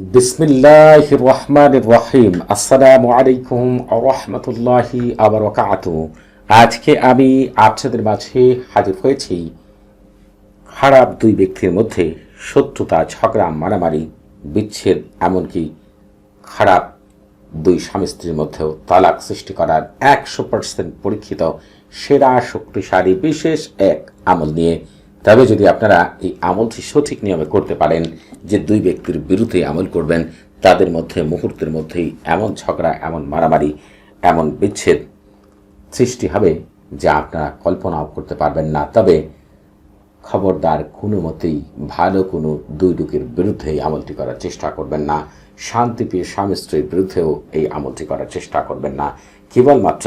বিসমিল্লাহ রহমান রহিম। আসসালামু আলাইকুম রহমতুল্লাহি আবরকাত আজকে আমি আপনাদের মাঝে হাজির হয়েছি খারাপ দুই ব্যক্তির মধ্যে শত্রুতা, ঝগড়া, মারামারি, বিচ্ছেদ, এমনকি খারাপ দুই স্বামী স্ত্রীর মধ্যেও তালাক সৃষ্টি করার একশো পার্সেন্ট পরীক্ষিত, সেরা, শক্তিশালী, বিশেষ এক আমল নিয়ে তবে যদি আপনারা এই আমলটি সঠিক নিয়মে করতে পারেন যে দুই ব্যক্তির বিরুদ্ধে আমল করবেন, তাদের মধ্যে, মুহূর্তের মধ্যেই এমন ঝগড়া, এমন মারামারি, এমন বিচ্ছেদ সৃষ্টি হবে যা আপনারা কল্পনাও করতে পারবেন না। তবে খবরদার কোনো মতেই ভালো কোনো দুই দুকের বিরুদ্ধে আমলটি করার চেষ্টা করবেন না। শান্তিপ্রিয় স্বামী স্ত্রীর বিরুদ্ধেও এই আমলটি করার চেষ্টা করবেন না। কেবলমাত্র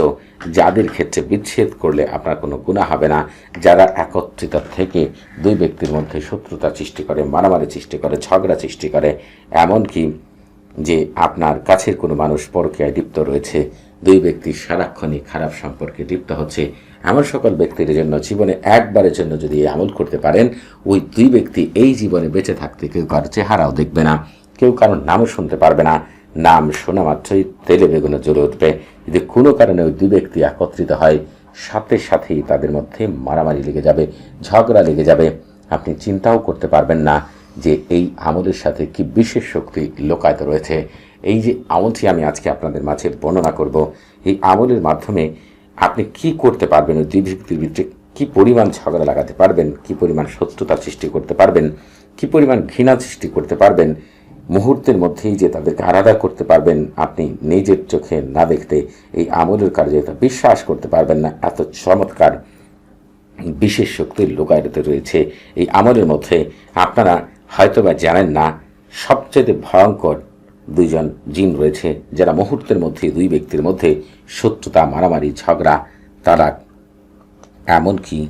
যাদের ক্ষেত্রে বিচ্ছেদ করলে আপনার কোনো গুণা হবে না, যারা একত্রিত থেকে দুই ব্যক্তির মধ্যে শত্রুতা সৃষ্টি করে, মারামারি সৃষ্টি করে, ঝগড়া সৃষ্টি করে, এমনকি যে আপনার কাছের কোনো মানুষ পরকীয়ায় লিপ্ত রয়েছে, দুই ব্যক্তি সারাক্ষণই খারাপ সম্পর্কে লিপ্ত হচ্ছে, এমন সকল ব্যক্তির জন্য জীবনে একবারের জন্য যদি আমল করতে পারেন, ওই দুই ব্যক্তি এই জীবনে বেঁচে থাকতে কেউ কারও চেহারাও দেখবে না, কেউ কারোর নামও শুনতে পারবে না। নাম শোনা মাত্রই তেলে বেগুনে জ্বলে উঠবে। যদি কোনো কারণে ওই দুই ব্যক্তি একত্রিত হয়, সাথে সাথেই তাদের মধ্যে মারামারি লেগে যাবে, ঝগড়া লেগে যাবে। আপনি চিন্তাও করতে পারবেন না যে এই আমলের সাথে কি বিশেষ শক্তি লোকায়িত রয়েছে। এই যে আমলটি আমি আজকে আপনাদের মাঝে বর্ণনা করব, এই আমলের মাধ্যমে আপনি কি করতে পারবেন, ওই দুই ব্যক্তির ভিতরে কি পরিমাণ ঝগড়া লাগাতে পারবেন, কি পরিমাণ শত্রুতা সৃষ্টি করতে পারবেন, কি পরিমাণ ঘৃণা সৃষ্টি করতে পারবেন মুহূর্তের মধ্যেই যে তাদেরকে আলাদা করতে পারবেন, আপনি নিজের চোখে না দেখতে এই আমলের কার্যতা বিশ্বাস করতে পারবেন না। এত চমৎকার বিশেষ শক্তির লোকায়িত রয়েছে এই আমলের মধ্যে। আপনারা হয়তোবা জানেন না, সবচেয়ে ভয়ঙ্কর দুইজন জিন রয়েছে, যারা মুহূর্তের মধ্যে দুই ব্যক্তির মধ্যে শত্রুতা, মারামারি, ঝগড়া তারা এমনকি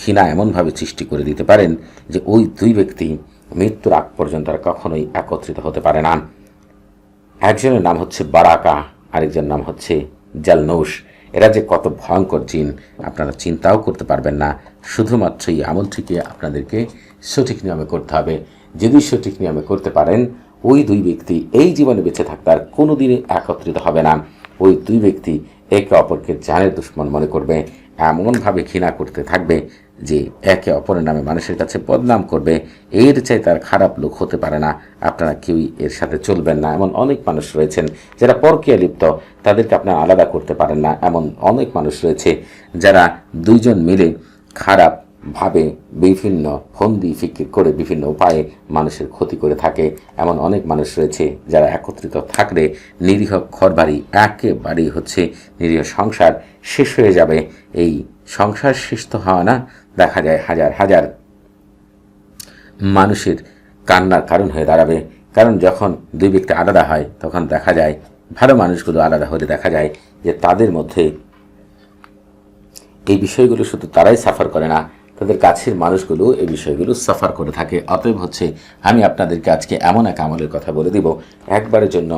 ঘৃণা এমনভাবে সৃষ্টি করে দিতে পারেন যে ওই দুই ব্যক্তি মৃত্যুর আগ পর্যন্ত আর কখনোই একত্রিত হতে পারে না। একজনের নাম হচ্ছে বারাকা, আরেকজনের নাম হচ্ছে জালনৌস এরা যে কত ভয়ঙ্কর জিন, আপনারা চিন্তাও করতে পারবেন না। শুধুমাত্র এই আমলটিকে আপনাদেরকে সঠিক নিয়মে করতে হবে। যদি সঠিক নিয়মে করতে পারেন, ওই দুই ব্যক্তি এই জীবনে বেঁচে থাকতে আর কোনো দিনে একত্রিত হবে না। ওই দুই ব্যক্তি একে অপরকে জানের দুশ্মন মনে করবে, এমনভাবে ঘৃণা করতে থাকবে যে একে অপরের নামে মানুষের কাছে বদনাম করবে, এর চাই তার খারাপ লোক হতে পারে না। আপনারা কেউই এর সাথে চলবেন না। এমন অনেক মানুষ রয়েছেন যারা পরকীয়া লিপ্ত, তাদেরকে আপনারা আলাদা করতে পারেন না। এমন অনেক মানুষ রয়েছে যারা দুইজন মিলে খারাপ ভাবে বিভিন্ন ফন্দি ফিকির করে বিভিন্ন উপায়ে মানুষের ক্ষতি করে থাকে। এমন অনেক মানুষ রয়েছে যারা একত্রিত থাকলে নিরীহ ঘরবাড়ি একেবারেই হচ্ছে নিরীহ সংসার শেষ হয়ে যাবে। এই সংসার শেষ তো হওয়া না, দেখা যায় হাজার হাজার মানুষের কান্নার কারণ হয়ে দাঁড়াবে। কারণ যখন দুই ব্যক্তি আলাদা হয়, তখন দেখা যায় ভালো মানুষগুলো আলাদা হলে দেখা যায় যে তাদের মধ্যে এই বিষয়গুলো শুধু তারাই সাফার করে না, তাদের কাছের মানুষগুলো এই বিষয়গুলো সাফার করে থাকে। অতএব হচ্ছে আমি আপনাদেরকে আজকে এমন এক আমলের কথা বলে দিব, একবারের জন্য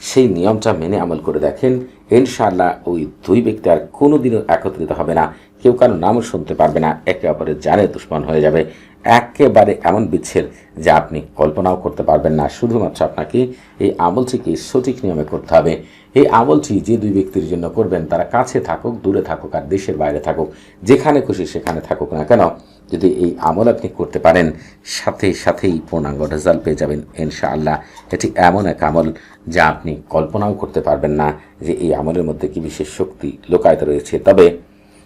সেই নিয়মটা মেনে আমল করে দেখেন। ইনশাআল্লাহ ওই দুই ব্যক্তি আর কোনোদিনও একত্রিত হবে না। কেউ কারও নামও শুনতে পারবে না, একে অপরের জানে দুশ্মন হয়ে যাবে। একেবারে এমন বিচ্ছেদ যা আপনি কল্পনাও করতে পারবেন না। শুধুমাত্র আপনাকে এই আমলটিকে সঠিক নিয়মে করতে হবে। এই আমলটি যে দুই ব্যক্তির জন্য করবেন, তারা কাছে থাকুক, দূরে থাকুক আর দেশের বাইরে থাকুক। যেখানে খুশি সেখানে থাকুক না কেন, যদি এই আমল আপনি করতে পারেন, সাথে সাথেই পূর্ণাঙ্গ রেজাল্ট পেয়ে যাবেন ইনশাআল্লাহ। এটি এমন এক আমল যা আপনি কল্পনাও করতে পারবেন না যে এই আমলের মধ্যে কি বিশেষ শক্তি লোকায়িত রয়েছে। তবে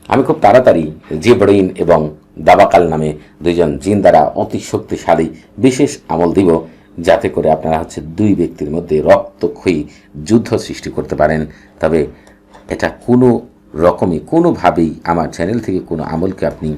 আমি খুব তাড়াতাড়ি জিবরিন এবং দাবাকাল নামে দুইজন জিন দ্বারা অতি শক্তিশালী বিশেষ আমল দিব, যাতে করে আপনারা হচ্ছে দুই ব্যক্তির মধ্যে রক্তক্ষয়ী যুদ্ধ সৃষ্টি করতে পারেন। তবে এটা কোনো রকমই, কোনোভাবেই আমার চ্যানেল থেকে কোনো আমলকে আপনি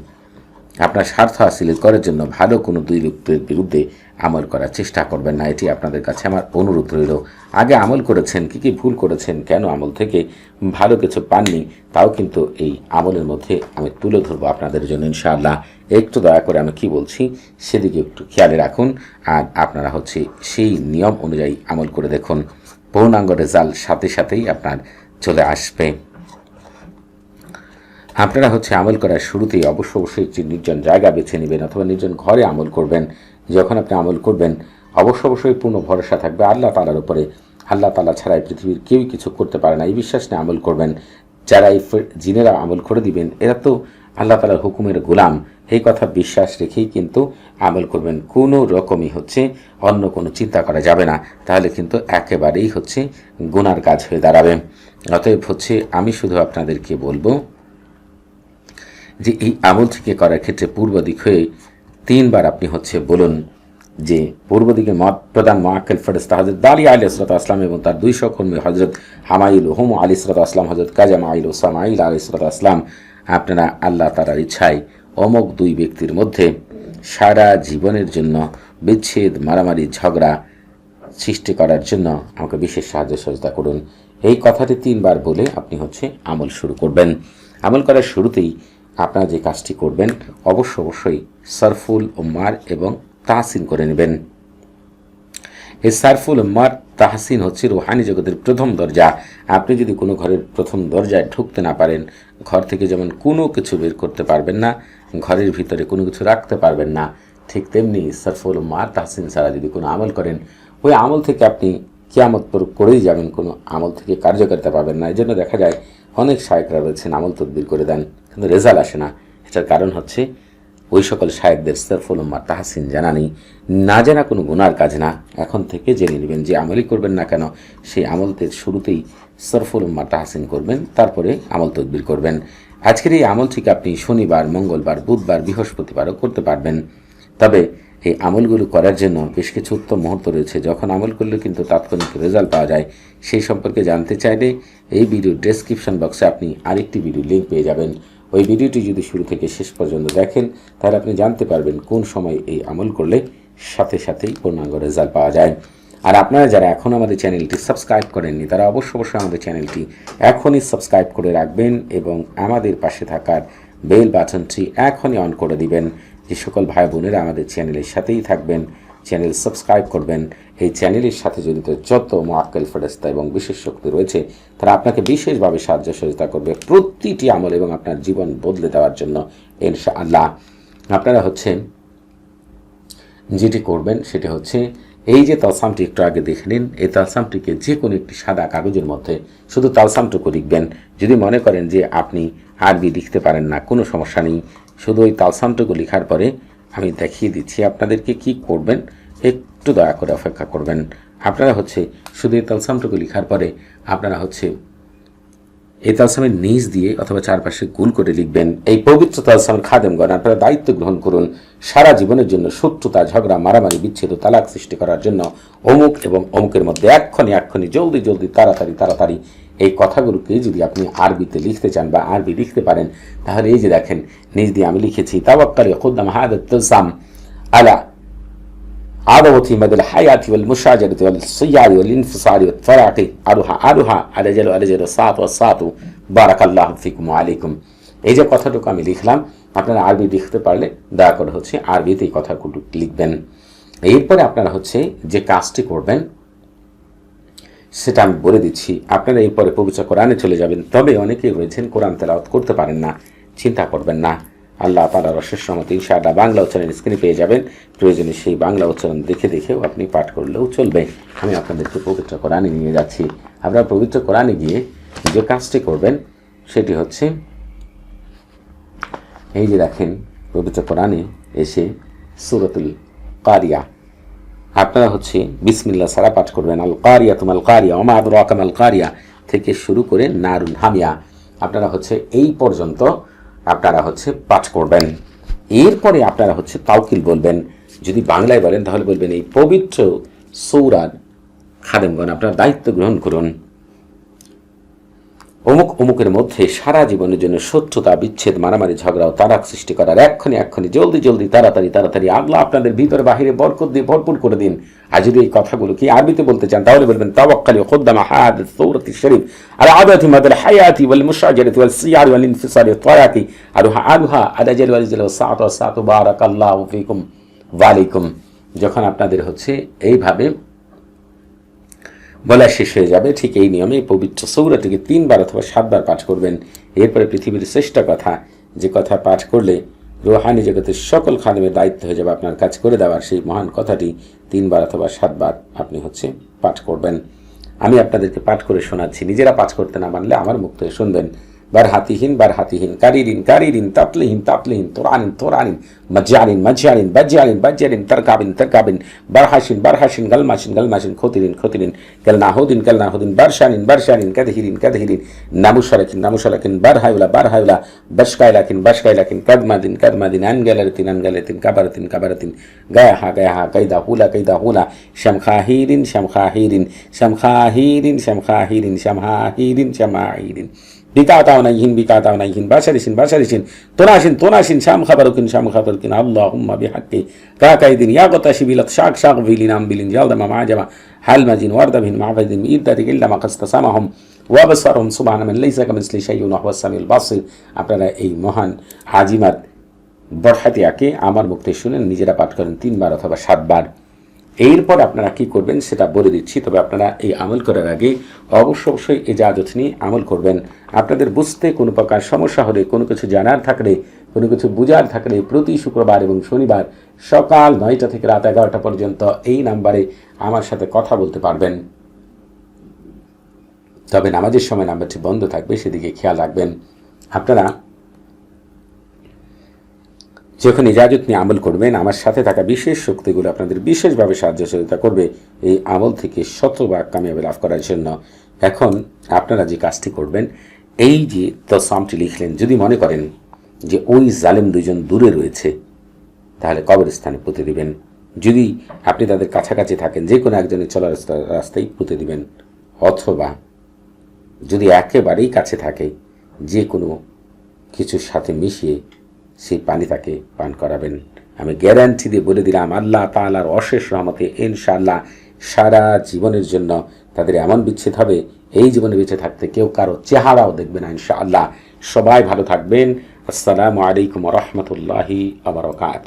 আপনার স্বার্থ হাসিল করার জন্য ভালো কোনো দুই লোকের বিরুদ্ধে আমল করার চেষ্টা করবেন না। এটি আপনাদের কাছে আমার অনুরোধ রইল। আগে আমল করেছেন, কি কি ভুল করেছেন, কেন আমল থেকে ভালো কিছু পাননি, তাও কিন্তু এই আমলের মধ্যে আমি তুলে ধরবো আপনাদের জন্য ইনশাআল্লাহ। একটু দয়া করে আমি কি বলছি, সেদিকে একটু খেয়ালে রাখুন। আর আপনারা হচ্ছে সেই নিয়ম অনুযায়ী আমল করে দেখুন। পূর্ণাঙ্গ রেজাল্ট সাথে সাথেই আপনার চলে আসবে। আপনারা হচ্ছে আমল করার শুরুতেই অবশ্য অবশ্যই একটি নির্জন জায়গা বেছে নেবেন অথবা নির্জন ঘরে আমল করবেন। যখন আপনি আমল করবেন, অবশ্য অবশ্যই পূর্ণ ভরসা থাকবে আল্লাহ তালার উপরে। আল্লাহ তালা ছাড়াই পৃথিবীর কেউই কিছু করতে পারে না। এই বিশ্বাস নিয়ে আমল করবেন। যারা এই জিনেরা আমল করে দিবেন, এরা তো আল্লাহ তালার হুকুমের গোলাম। এই কথা বিশ্বাস রেখেই কিন্তু আমল করবেন। কোনো রকমই হচ্ছে অন্য কোনো চিন্তা করা যাবে না। তাহলে কিন্তু একেবারেই হচ্ছে গুনার কাজ হয়ে দাঁড়াবে। অতএব হচ্ছে আমি শুধু আপনাদেরকে বলব যে এই আমল থেকে করার ক্ষেত্রে পূর্ব দিক হয়ে তিনবার আপনি হচ্ছে বলুন যে পূর্ব দিকে প্রধান মোয়াক্কেল ফেরেস্তা হজরত দালি আলী ইসরত আসলাম এবং তার দুই সহকর্মী হজরত হামাইল হুম আলী ইসরত আসলাম হজরত কাজাম আইল ওসামাইল আলী ইসরত আসলাম আপনারা আল্লাহ তালার ইচ্ছায় অমক দুই ব্যক্তির মধ্যে সারা জীবনের জন্য বিচ্ছেদ, মারামারি, ঝগড়া সৃষ্টি করার জন্য আমাকে বিশেষ সাহায্য সহযোগিতা করুন। এই কথাটি তিনবার বলে আপনি হচ্ছে আমল শুরু করবেন। আমল করার শুরুতেই আপনারা যে কাজটি করবেন, অবশ্য অবশ্যই সরফুল উম্মার এবং তাহসিন করে নেবেন। এই সারফুল উম্মার, তাহসিন হচ্ছে রুহানি জগতের প্রথম দরজা। আপনি যদি কোনো ঘরের প্রথম দরজায় ঢুকতে না পারেন, ঘর থেকে যেমন কোনো কিছু বের করতে পারবেন না, ঘরের ভিতরে কোনো কিছু রাখতে পারবেন না, ঠিক তেমনি সরফুল উম্মার, তাহসিন ছাড়া যদি কোনো আমল করেন, ওই আমল থেকে আপনি কেয়ামত প্রয়োগ করেই যাবেন, কোনো আমল থেকে কার্যকারিতা পাবেন না। এই জন্য দেখা যায় অনেক শায়করা রয়েছেন আমল তদবির করে দেন। কিন্তু রেজাল্ট আসে না। এটার কারণ হচ্ছে ওই সকল শায়কদের সরফুল উম্মার তাহসিন জানা নেই না জানা কোনো গুনার কাজ না। এখন থেকে জেনে নেবেন যে আমলই করবেন না কেন, সেই আমলতে শুরুতেই সরফুল উম্মার তাহসিন করবেন, তারপরে আমল তদবির করবেন। আজকের এই আমল থেকে আপনি শনিবার, মঙ্গলবার, বুধবার, বৃহস্পতিবারও করতে পারবেন। তবে এই আমলগুলো করার জন্য বেশ কিছু উত্তম মুহূর্ত রয়েছে। যখন আমল করলে কিন্তু তাৎক্ষণিক রেজাল্ট পাওয়া যায়। সেই সম্পর্কে জানতে চাইলে এই ভিডিও ডেসক্রিপশন বক্সে আপনি আরেকটি ভিডিও লিঙ্ক পেয়ে যাবেন। ওই ভিডিওটি যদি শুরু থেকে শেষ পর্যন্ত দেখেন, তাহলে আপনি জানতে পারবেন কোন সময় এই আমল করলে সাথে সাথেই পূর্ণাঙ্গ রেজাল্ট পাওয়া যায়। আর আপনারা যারা এখন আমাদের চ্যানেলটি সাবস্ক্রাইব করেননি, তারা অবশ্য অবশ্যই আমাদের চ্যানেলটি এখনই সাবস্ক্রাইব করে রাখবেন এবং আমাদের পাশে থাকার বেল বাটনটি এখনই অন করে দিবেন। যে সকল ভাই বোনেরা আমাদের চ্যানেলের সাথেই থাকবেন চ্যানেল সাবস্ক্রাইব করবেন। এই চ্যানেলের সাথে জড়িত যত মোয়াক্কেল ফেরেস্তা এবং বিশেষ শক্তি রয়েছে, তারা আপনাকে বিশেষভাবে সাহায্য সহযোগিতা করবে প্রতিটি আমল এবং আপনার জীবন বদলে দেওয়ার জন্য ইনশা আল্লাহ আপনারা হচ্ছে যেটি করবেন সেটা হচ্ছে এই যে তালসামটি একটু আগে দেখে নিন। এই তালসামটিকে যে কোনো একটি সাদা কাগজের মধ্যে শুধু তালসামটুকু লিখবেন। যদি মনে করেন যে আপনি আরবি লিখতে পারেন না, কোনো সমস্যা নেই। শুধু ওই তালসামটুকু লেখার পরে আমি দেখিয়ে দিচ্ছি আপনাদেরকে কি করবেন। একটু দয়া করে অপেক্ষা করবেন। আপনারা হচ্ছে শুধু এই তালসামটুকু লেখার পরে আপনারা হচ্ছে এই তালসামের নিচ দিয়ে অথবা চারপাশে গুল করে লিখবেন, এই পবিত্র তালসামের খাদেমগণ, আপনারা দায়িত্ব গ্রহণ করুন। সারা জীবনের জন্য শত্রুতা, ঝগড়া, মারামারি, বিচ্ছেদ তালাক সৃষ্টি করার জন্য অমুক এবং অমুকের মধ্যে এক্ষণি এক্ষণি জলদি জলদি, তাড়াতাড়ি তাড়াতাড়ি এই কথাগুলোকে যদি আপনি আরবিতে লিখতে চান বা আরবি লিখতে পারেন তাহলে এই যে দেখেন নিজ দিয়ে আমি লিখেছি তাওয়াক্কালি খুদ্দাম হাদাত তালসাম আলা عظمة مدى الحياة والمشاجرة والصيار والانفصال والفراق أروها أروها أرجل أرجل الصاط والصاط بارك الله فيكم وعليكم এই যে কথাটুকু আমি লিখলাম আপনারা আরবি লিখতে পারলে দয়া করে হচ্ছে আরবিতে এই কথাগুলো লিখবেন এরপরে আপনারা হচ্ছে যে কাজটি করবেন সেটা আমি বলে দিচ্ছি। আপনারা এরপরে পবিত্র কোরআনে চলে যাবেন। তবে অনেকেই রয়েছেন, কোরআন তেলাওয়াত করতে পারেন না। চিন্তা করবেন না। আল্লাহ তালার অশেষ রহমতে ইনশাআল্লাহ বাংলা উচ্চারণ স্ক্রিনে পেয়ে যাবেন। প্রয়োজনে সেই বাংলা উচ্চারণ দেখে দেখেও আপনি পাঠ করলেও চলবে। আমি আপনাদেরকে পবিত্র কোরআনে নিয়ে যাচ্ছি। আপনারা পবিত্র কোরআনে গিয়ে যে কাজটি করবেন, সেটি হচ্ছে, এই যে দেখেন, পবিত্র কোরআনে এসে সুরতুল কারিয়া আপনারা হচ্ছে বিসমিল্লা সারা পাঠ করবেন। আল কারিয়া তুমাল কারিয়া ওমা রকাম আল কারিয়া থেকে শুরু করে নারুন হামিয়া। আপনারা হচ্ছে এই পর্যন্ত আপনারা হচ্ছে পাঠ করবেন। এরপরে আপনারা হচ্ছে তাওকিল বলবেন। যদি বাংলায় বলেন তাহলে বলবেন এই পবিত্র সৌরার খাদেমগণ, আপনারা দায়িত্ব গ্রহণ করুন। অমুক অমুকের মধ্যে সারা জীবনের জন্য শত্রুতা বিচ্ছেদ, মারামারি, ঝগড়া ও তারাক সৃষ্টি করার এক্ষণি এক্ষণে জলদি জলদি, তাড়াতাড়ি তাড়াতাড়ি আল্লাহ আপনাদের ভিতরে বাহিরে বরকত দিয়ে ভরপুর করে দিন। আর যদি এই কথাগুলো কি আরবিতে বলতে চান, তাহলে বলবেন, তাওয়াক্কালি খুদ্দামা হাদ সৌরতি শরীফ আর আদাতি মাদাল হায়াতি ওয়াল মুশাজারাতি ওয়াল সিয়ার ওয়াল ইনফিসারি আরুহা আরুহা আদাজাল ওয়াল বারাকাল্লাহু ফিকুম। যখন আপনাদের হচ্ছে এইভাবে বলা শেষ হয়ে যাবে, ঠিক এই নিয়মে পবিত্র পবিত্র সৌরাটিকে তিনবার অথবা সাতবার পাঠ করবেন। এরপরে পৃথিবীর শ্রেষ্ঠ কথা, যে কথা পাঠ করলে রোহানি জগতের সকল খাদেমের দায়িত্ব হয়ে যাবে আপনার কাজ করে দেওয়ার। সেই মহান কথাটি তিনবার অথবা সাতবার আপনি হচ্ছে পাঠ করবেন। আমি আপনাদেরকে পাঠ করে শোনাচ্ছি। নিজেরা পাঠ করতে না মানলে আমার মুখ থেকে শুনবেন। برهاتيهن برهاتيهن كرير كرير تطلين تطلين طرعن طرعن مجعل مجعل بجعل بجعل تركب تركب برحش برحش قلمش قلمش كتر كتر كالناهود كالناهود برشانين برشانين كدهيرين كدهيرين نمشرك نمشرك برهايولا برهايولا بشكايلكين بشكايلكين كدما دين كدما دين انجلرتين انجلرتين كبرتين كبرتين غايا ها غايا ها كيدا هولا كيدا هولا شمخاهيرين شمخاهيرين شمخاهيرين شمخاهيرين شمخاهيرين شمخاهيرين বিকাতাও নাইহিন বিকাতাও নাইহিন বাসারিসিন বাসারিসিন তোনাসিন তোনাসিন শাম খাবারুকিন শাম খাবারুকিন আল্লাহুম্মা বিহাক্কি, কাকাইদিন ইয়াগতা শিবিলত শাক শাক ভিলিন আমবিলিন জালদামা মাজামা হালমাজিন, ওয়ারদাবিন মাহবাদিন ইদ্দাতিক ইল্লামা কাস্তাসামাহুম, ওয়াবসারহুম সুবহানা মান লাইসা কামিসলি শাইউন, ওয়া হুয়াস সামিউল বাসির। আপনারা এই মহান হাজিমাত বরহাতিয়াকে আমার মুক্তি শুনেন, নিজেরা পাঠ করেন তিনবার অথবা সাতবার। এরপর আপনারা কি করবেন সেটা বলে দিচ্ছি, তবে আপনারা এই আমল করার আগে অবশ্য অবশ্যই এজাজত নিয়ে আমল করবেন। আপনাদের বুঝতে কোনো প্রকার সমস্যা হলে, কোনো কিছু জানার থাকলে, কোনো কিছু বুঝার থাকলে প্রতি শুক্রবার এবং শনিবার সকাল নয়টা থেকে রাত এগারোটা পর্যন্ত এই নাম্বারে আমার সাথে কথা বলতে পারবেন। তবে নামাজের সময় নাম্বারটি বন্ধ থাকবে, সেদিকে খেয়াল রাখবেন। আপনারা যখন ইজাজত নিয়ে আমল করবেন, আমার সাথে থাকা বিশেষ শক্তিগুলো আপনাদের বিশেষভাবে সাহায্য সহযোগিতা করবে। এই আমল থেকে শতভাগ কামিয়াবি লাভ করার জন্য। এখন আপনারা যে কাজটি করবেন, এই যে তসামটি লিখলেন, যদি মনে করেন যে ওই জালেম দুজন দূরে রয়েছে, তাহলে কবরস্থানে পুঁতে দিবেন। যদি আপনি তাদের কাছাকাছি থাকেন, যে কোনো একজনের চলার রাস্তা রাস্তায় পুঁতে দিবেন। অথবা যদি একেবারেই কাছে থাকে, যে কোনো কিছুর সাথে মিশিয়ে সেই পানি তাকে পান করাবেন। আমি গ্যারান্টি দিয়ে বলে দিলাম, আল্লাহ তালার অশেষ রহমতে ইনশাআল্লাহ সারা জীবনের জন্য তাদের এমন বিচ্ছেদ হবে, এই জীবনে বেঁচে থাকতে কেউ কারও চেহারাও দেখবে না ইনশাআল্লাহ। সবাই ভালো থাকবেন। আসসালামু আলাইকুম রহমতুল্লাহি আবরকাত